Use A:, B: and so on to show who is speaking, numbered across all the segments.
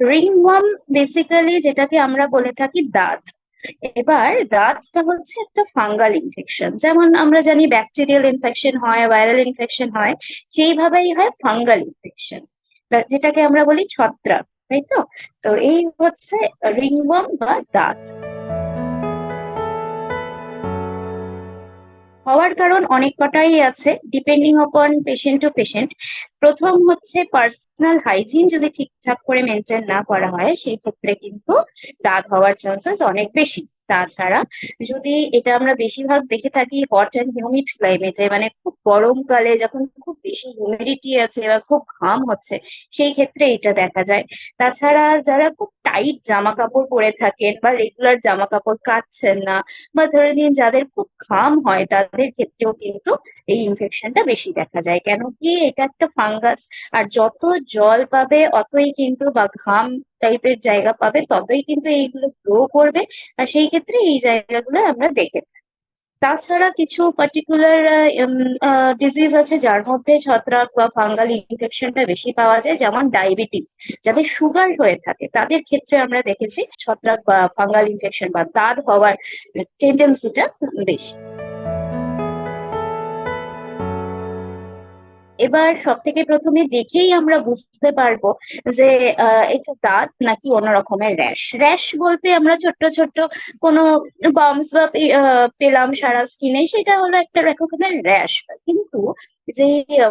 A: Ringworm basically যেটাকে আমরা বলে থাকি দাঁত। এবার দাঁতটা হচ্ছে একটা ফাঙ্গাল ইনফেকশন যেমন আমরা জানি ব্যাকটেরিয়াল ইনফেকশন হয় ভাইরাল ইনফেকশন হয়, সেইভাবেই হয় ফাঙ্গাল ইনফেকশন যেটাকে আমরা বলি ছত্রাক, তাই তো? তো এই হচ্ছে রিংওয়ার্ম বা দাঁত। হওয়ার কারণ অনেক কটাই আছে। Depending upon patient to patient প্রথম হচ্ছে পার্সোনাল হাইজিন যদি ঠিকঠাক করে মেনটেন না করা হয়, সেই ক্ষেত্রে কিন্তু দাগ হওয়ার চান্সেস অনেক বেশি। তাছাড়া যদি এটা আমরা বেশিরভাগ দেখে থাকি হট অ্যান্ড হিউমিড ক্লাইমেটে মানে খুব গরমকালে যখন খুব বেশি হিউমিডিটি আছে বা খুব ঘাম হচ্ছে, সেই ক্ষেত্রে এটা দেখা যায়। তাছাড়া যারা খুব টাইট জামা কাপড় পরে থাকেন বা রেগুলার জামা কাপড় কাচ্ছেন না, বা ধরে নিন যাদের খুব ঘাম হয়, তাদের ক্ষেত্রেও কিন্তু এই ইনফেকশনটা বেশি দেখা যায়। কেন কি এটা একটা ফাঙ্গাস আর যত জল পাবে, অতই কিন্তু বা ঘাম টাইপের জায়গা পাবে, ততই কিন্তু এইগুলো গ্রো করবে। আর সেই ক্ষেত্রে এই জায়গাগুলো আমরা দেখে তাছাড়া কিছু পার্টিকুলার ডিজিজ আছে যার মধ্যে ছত্রাক বা ফাঙ্গাল ইনফেকশনটা বেশি পাওয়া যায়, যেমন ডায়াবেটিস যাদের সুগার হয়ে থাকে, তাদের ক্ষেত্রে আমরা দেখেছি ছত্রাক বা ফাঙ্গাল ইনফেকশন বা দাঁত হওয়ার টেন্ডেন্সিটা বেশি। এবার সব থেকে প্রথমে দেখেই আমরা বুঝতে পারব যে এটা দাঁত নাকি অন্য রকমের র্যাশ। র্যাশ বলতে আমরা ছোট্ট ছোট্ট কোনো বামস বা পেলাম সারা স্কিনে সেটা হলো একটা রকমের র্যাশ। কিন্তু যে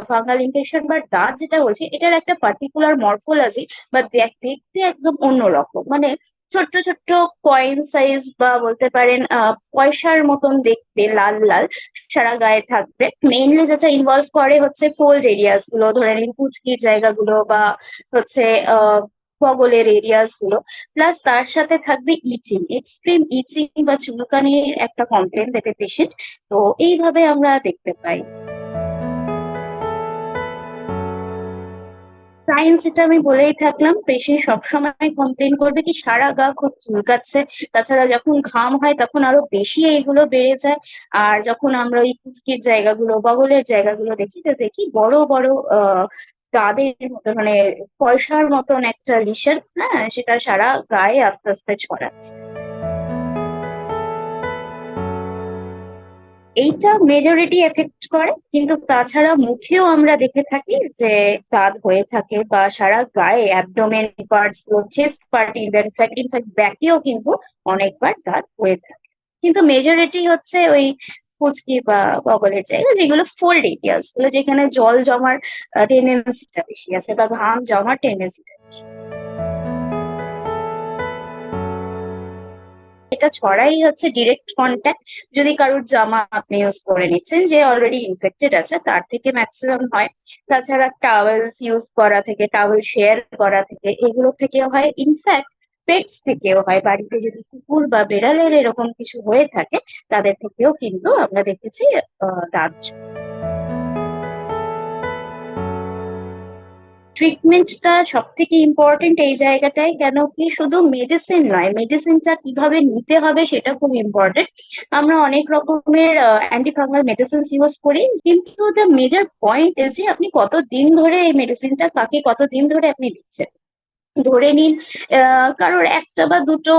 A: ফাঙ্গাল ইনফেকশন বা দাঁত যেটা বলছি এটার একটা পার্টিকুলার মরফোলজি বা দেখতে একদম অন্যরকম মানে ছোট্ট ছোট্ট কয়েন সাইজ বা বলতে পারেন পয়সার মতন দেখতে লাল লাল সারা গায়ে থাকবে। মেইনলি যেটা ইনভলভ করে হচ্ছে ফোল্ড এরিয়াসগুলো, ধরে নিন কুচকির জায়গাগুলো বা হচ্ছে আহ বগলের এরিয়াসগুলো। প্লাস তার সাথে থাকবে ইচিং এক্সট্রিম ইচিং বা চুলকানির একটা কমপ্লেন দেবে পেশেন্ট তো এইভাবে আমরা দেখতে পাই। সায়েন্স এটা আমি বলেই থাকলাম পেশেন্ট সবসময় কমপ্লেন করবে কি সারা গা খুব চুলকাচ্ছে। তাছাড়া যখন ঘাম হয় তখন আরও বেশি এইগুলো বেড়ে যায়। আর যখন আমরা ওই কুচকির জায়গাগুলো, বগলের জায়গাগুলো দেখি, তো দেখি বড় বড় আহ তাদের মতো মানে পয়সার মতন একটা লিশন হ্যাঁ সেটা সারা গায়ে আস্তে আস্তে ছড়াচ্ছে। এইটা মেজরিটি এফেক্ট করে, কিন্তু তাছাড়া মুখেও আমরা দেখে থাকি যে দাঁত হয়ে থাকে বা সারা গায়ে abdomen parts chest part in fact in fact ব্যাকেও কিন্তু অনেকবার দাঁত হয়ে থাকে। কিন্তু মেজরিটি হচ্ছে ওই কুচকি বা বগলের জায়গা, যেগুলো ফোল্ড এরিয়াসগুলো যেখানে জল জমার টেন্ডেন্সিটা বেশি আছে বা ঘাম জমার টেন্ডেন্সিটা বেশি। এটা ছড়াই হচ্ছে ডিরেক্ট কন্ট্যাক্ট যদি কারোর জামা আপনি ইউজ করে নিচ্ছেন যে অলরেডি ইনফেক্টেড আছে, তার থেকে ম্যাক্সিমাম হয়। তাছাড়া টাওয়েলস ইউজ করা থেকে টাওয়েল শেয়ার করা থেকে, এগুলো থেকেও হয়। ইনফ্যাক্ট পেটস থেকেও হয়। বাড়িতে যদি কুকুর বা বেড়ালের এরকম কিছু হয়ে থাকে, তাদের থেকেও কিন্তু আমরা দেখেছি দাঁত ট্রিটমেন্টটা সব থেকে ইম্পর্টেন্ট এই জায়গাটায়, কেন কি শুধু মেডিসিন নয় মেডিসিনটা কীভাবে নিতে হবে সেটা খুব ইম্পর্টেন্ট আমরা অনেক রকমের অ্যান্টিফাঙ্গাল মেডিসিন ইউজ করি, কিন্তু দ্য মেজর পয়েন্ট ইজ যে আপনি কতদিন ধরে এই মেডিসিনটা কাকে কতদিন ধরে আপনি দিচ্ছেন। ধরে নিন কারোর একটা বা দুটো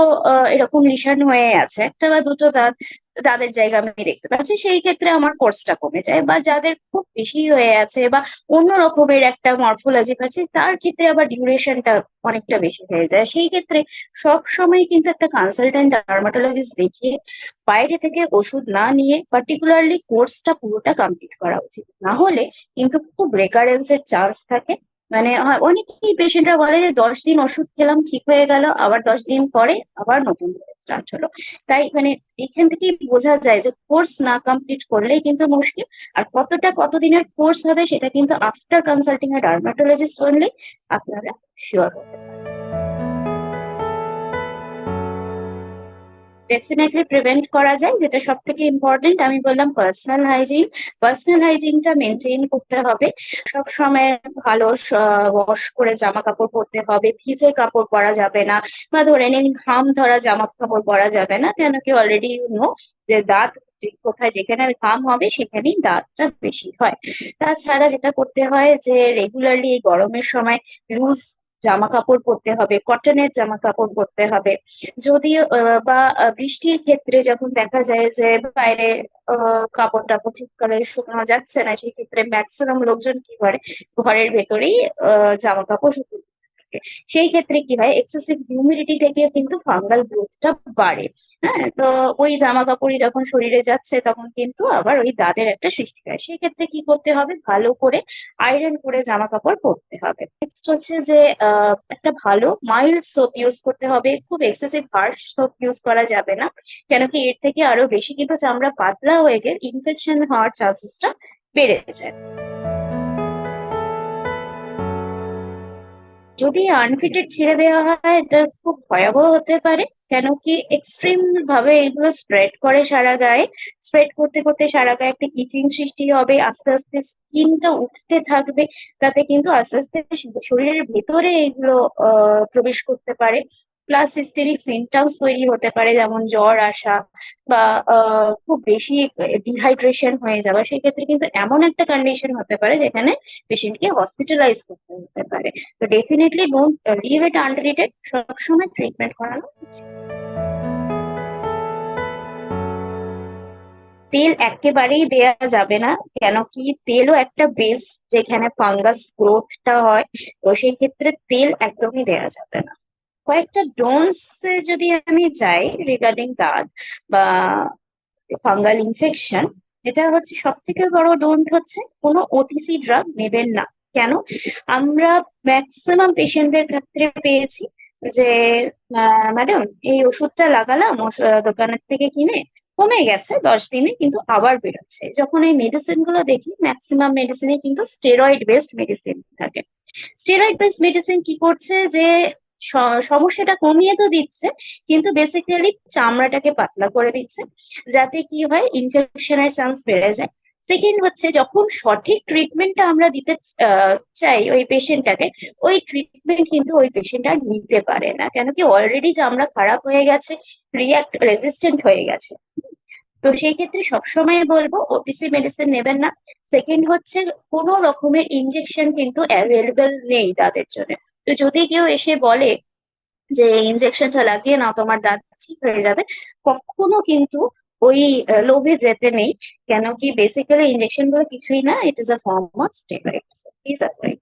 A: এরকম লিশন হয়ে আছে, একটা বা দুটো দাঁত তাদের জায়গা আমি দেখতে পাচ্ছি, সেই ক্ষেত্রে আমার কোর্সটা কমে যায় বা যাদের খুব বেশি হয়ে আছে বা অন্য রকমের একটা মরফোলজি পাচ্ছে, তার ক্ষেত্রে আবার ডিউরেশনটা অনেকটা বেশি হয়ে যায়। সেই ক্ষেত্রে সব সময় কিন্তু একটা কনসালটেন্ট ডার্মাটোলজিস্ট দেখিয়ে বাইরে থেকে ওষুধ না নিয়ে পার্টিকুলারলি কোর্সটা পুরোটা কমপ্লিট করা উচিত। না হলে কিন্তু খুব রেকারেন্সের চান্স থাকে। মানে অনেকেই পেশেন্টরা বলে যে দশ দিন ওষুধ খেলাম, ঠিক হয়ে গেল, আবার দশ দিন পরে আবার নতুন করে স্টার্ট হলো। তাই মানে এখান থেকে বোঝা যায় যে কোর্স না কমপ্লিট করলেই কিন্তু মুশকিল, আর কতটা কতদিনের কোর্স হবে সেটা কিন্তু after consulting a dermatologist only আপনারা শিওর ডেফিনেটলি প্রিভেন্ট করা যায়, যেটা সব থেকে ইম্পর্টেন্ট আমি বললাম পার্সোনাল হাইজিন পার্সোনাল হাইজিনটা মেনটেন করতে হবে। সব সময় ভালো ওয়াশ করে জামা কাপড় পরতে হবে, ভিজে কাপড় পরা যাবে না, বা ধরে নিন ঘাম ধরা জামা কাপড় পরা যাবে না, কেন কি অলরেডি নো যে দাঁত কোথায় যেখানে ঘাম হবে সেখানেই দাঁতটা বেশি হয়। তাছাড়া যেটা করতে হয় যে রেগুলারলি এই গরমের সময় লুজ জামা কাপড় পরতে হবে কটনের জামা কাপড় পরতে হবে। যদি বা বৃষ্টির ক্ষেত্রে যখন দেখা যায় যে বাইরে কাপড় টাপড় ঠিক করে শুকানো যাচ্ছে না, সেই ক্ষেত্রে ম্যাক্সিমাম লোকজন কি করে? ঘরের ভেতরেই জামা কাপড় থাকে। সেই ক্ষেত্রে কি হয় এক্সেসিভ হিউমিডিটি থেকে কিন্তু ফাঙ্গাল গ্রোথটা বাড়ে। হ্যাঁ তো ওই জামা কাপড়ই যখন শরীরে যাচ্ছে, তখন কিন্তু আবার ওই দাগের একটা সৃষ্টি হয়। সেই ক্ষেত্রে কি করতে হবে, ভালো করে আয়রন করে জামা কাপড় পরতে হবে। নেক্সট হচ্ছে যে একটা ভালো মাইল্ড সোপ ইউজ করতে হবে। খুব এক্সেসিভ হার্শ সোপ ইউজ করা যাবে না। কেন কি এর থেকে আরও বেশি কিন্তু চামড়া পাতলা হয়ে গেলে ইনফেকশন হওয়ার চান্সেসটা বেড়ে যায়। যদি আনফিটেড ছেড়ে দেওয়া হয়, এটা খুব ভয়াবহ হতে পারে। কেন কি এক্সট্রিম ভাবে এগুলো স্প্রেড করে সারা গায়ে। স্প্রেড করতে করতে সারা গায়ে একটা ইচিং সৃষ্টি হবে। আস্তে আস্তে স্কিনটা উঠতে থাকবে। তাতে কিন্তু আস্তে আস্তে শরীরের ভেতরে এগুলো প্রবেশ করতে পারে। প্লাস সিস্টেমিক সিমটমস তৈরি হতে পারে, যেমন জ্বর, আসা বা খুব বেশি ডিহাইড্রেশন হয়ে যাওয়া। সেক্ষেত্রে কিন্তু এমন একটা কন্ডিশন হতে পারে যেখানে পেশেন্টকে হসপিটালাইজ করতে হতে পারে। তো definitely don't leave it untreated সবসময় ট্রিটমেন্ট করানো উচিত। তেল একেবারেই দেয়া যাবে না, কেন কি তেলও একটা বেস যেখানে ফাঙ্গাস গ্রোথটা হয়। তো সেই ক্ষেত্রে তেল একদমই দেয়া যাবে না। কয়েকটা ডোনস যদি আমি যাই রিগার্ডিং দাঁত বা ফাঙ্গাল ইনফেকশন এটা হচ্ছে সব থেকে বড় ডোন্ট হচ্ছে কোনো ওটিসি ড্রাগ নেবেন না। কেন? আমরা ম্যাক্সিমাম পেশেন্টদের ক্ষেত্রে পেয়েছি যে ম্যাডাম এই ওষুধটা লাগালাম দোকানের থেকে কিনে কমে গেছে দশ দিনে কিন্তু আবার বেরোচ্ছে। যখন এই মেডিসিনগুলো দেখি ম্যাক্সিমাম মেডিসিনে কিন্তু স্টেরয়েড বেসড মেডিসিন থাকে। স্টেরয়েড বেসড মেডিসিন কি করছে যে সমস্যাটা কমিয়ে তো দিচ্ছে, কিন্তু বেসিক্যালি চামড়াটাকে পাতলা করে দিচ্ছে, যাতে কি হয় ইনফেকশনের চান্স বেড়ে যায়। সেকেন্ড হচ্ছে, যখন সঠিক ট্রিটমেন্টটা আমরা দিতে চাই ওই পেশেন্টটাকে ওই ট্রিটমেন্ট কিন্তু ওই পেশেন্ট আর নিতে পারে না কেন কি অলরেডি চামড়া খারাপ হয়ে গেছে রিয়াক্ট রেজিস্ট্যান্ট হয়ে গেছে। তো সেই ক্ষেত্রে সবসময় বলব ওটিসি মেডিসিন নেবেন না। সেকেন্ড হচ্ছে, কোনো রকমের ইনজেকশন কিন্তু অ্যাভেলেবেল নেই তাদের জন্য। তো যদি কেউ এসে বলে যে ইনজেকশনটা লাগিয়ে নাও, তোমার দাঁত ঠিক হয়ে যাবে, কখনো কিন্তু ওই লোভে যেতে নেই। কেন কি বেসিক্যালি ইনজেকশন বলে কিছুই না it is a form of steroid please avoid